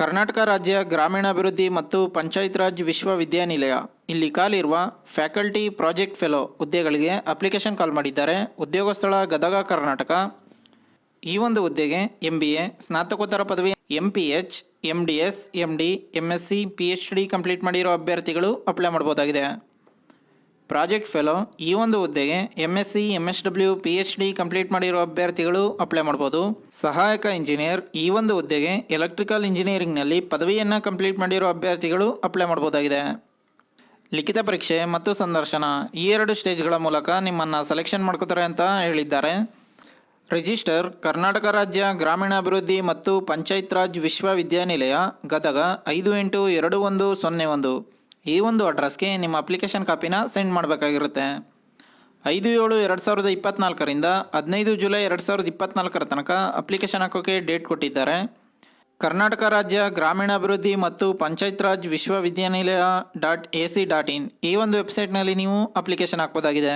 ಕರ್ನಾಟಕ ರಾಜ್ಯ ಗ್ರಾಮೀಣಾಭಿವೃದ್ಧಿ ಮತ್ತು ಪಂಚಾಯತ್ ರಾಜ್ ವಿಶ್ವವಿದ್ಯಾನಿಲಯ. ಇಲ್ಲಿ ಕಾಲಿರುವ ಫ್ಯಾಕಲ್ಟಿ ಪ್ರಾಜೆಕ್ಟ್ ಫೆಲೋ ಹುದ್ದೆಗಳಿಗೆ ಅಪ್ಲಿಕೇಶನ್ ಕಾಲ್ ಮಾಡಿದ್ದಾರೆ ಉದ್ಯೋಗ ಸ್ಥಳ ಗದಗ, ಕರ್ನಾಟಕ. ಈ ಒಂದು ಹುದ್ದೆಗೆ ಎಂ ಬಿ ಎ ಸ್ನಾತಕೋತ್ತರ ಪದವಿ M P H M D S M D M S C P H D complete ಮಾಡಿರೋ ಅಭ್ಯರ್ಥಿಗಳು ಅಪ್ಲೈ ಮಾಡ್ಬೋದಾಗಿದೆ ಪ್ರಾಜೆಕ್ಟ್ ಫೆಲೋ ಈ ಒಂದು ಹುದ್ದೆಗೆ M S C M S W P H D complete ಮಾಡಿರೋ ಅಭ್ಯರ್ಥಿಗಳು ಅಪ್ಲೈ ಮಾಡ್ಬೋದು. ಸಹಾಯಕ ಇಂಜಿನಿಯರ್ ಈ ಒಂದು ಹುದ್ದೆಗೆ ಎಲೆಕ್ಟ್ರಿಕಲ್ ಇಂಜಿನಿಯರಿಂಗ್ನಲ್ಲಿ ಪದವಿಯನ್ನು ಕಂಪ್ಲೀಟ್ ಮಾಡಿರೋ ಅಭ್ಯರ್ಥಿಗಳು ಅಪ್ಲೈ ಮಾಡಬಹುದಾಗಿದೆ ಲಿಖಿತ ಪರೀಕ್ಷೆ ಮತ್ತು ಸಂದರ್ಶನ ಈ ಎರಡು ಸ್ಟೇಜ್ಗಳ ಮೂಲಕ ನಿಮ್ಮನ್ನು ಸೆಲೆಕ್ಷನ್ ಮಾಡ್ಕೋತಾರೆ ಅಂತ ಹೇಳಿದ್ದಾರೆ. ರಿಜಿಸ್ಟರ್, ಕರ್ನಾಟಕ ರಾಜ್ಯ ಗ್ರಾಮೀಣಾಭಿವೃದ್ಧಿ ಮತ್ತು ಪಂಚಾಯತ್ ರಾಜ್ ವಿಶ್ವವಿದ್ಯಾನಿಲಯ, ಗದಗ ಐದು ಎಂಟು ಎರಡು ಒಂದು ಸೊನ್ನೆ ಒಂದು. ಈ ಒಂದು ಅಡ್ರೆಸ್ಗೆ ನಿಮ್ಮ ಅಪ್ಲಿಕೇಶನ್ ಕಾಪಿನ ಸೆಂಡ್ ಮಾಡಬೇಕಾಗಿರುತ್ತೆ. ಐದು, ಏಳು, ಎರಡು ಸಾವಿರದ ಇಪ್ಪತ್ತ್ನಾಲ್ಕರಿಂದ ಹದಿನೈದು ಜುಲೈ ಎರಡು ಸಾವಿರದ ಇಪ್ಪತ್ತ್ನಾಲ್ಕರ ತನಕ ಅಪ್ಲಿಕೇಶನ್ ಹಾಕೋಕ್ಕೆ ಡೇಟ್ ಕೊಟ್ಟಿದ್ದಾರೆ. ಕರ್ನಾಟಕ ರಾಜ್ಯ ಗ್ರಾಮೀಣಾಭಿವೃದ್ಧಿ ಮತ್ತು ಪಂಚಾಯತ್ ರಾಜ್ ವಿಶ್ವವಿದ್ಯಾನಿಲಯ dot A C dot in ಈ ಒಂದು ವೆಬ್ಸೈಟ್ನಲ್ಲಿ ನೀವು ಅಪ್ಲಿಕೇಶನ್ ಹಾಕ್ಬೋದಾಗಿದೆ.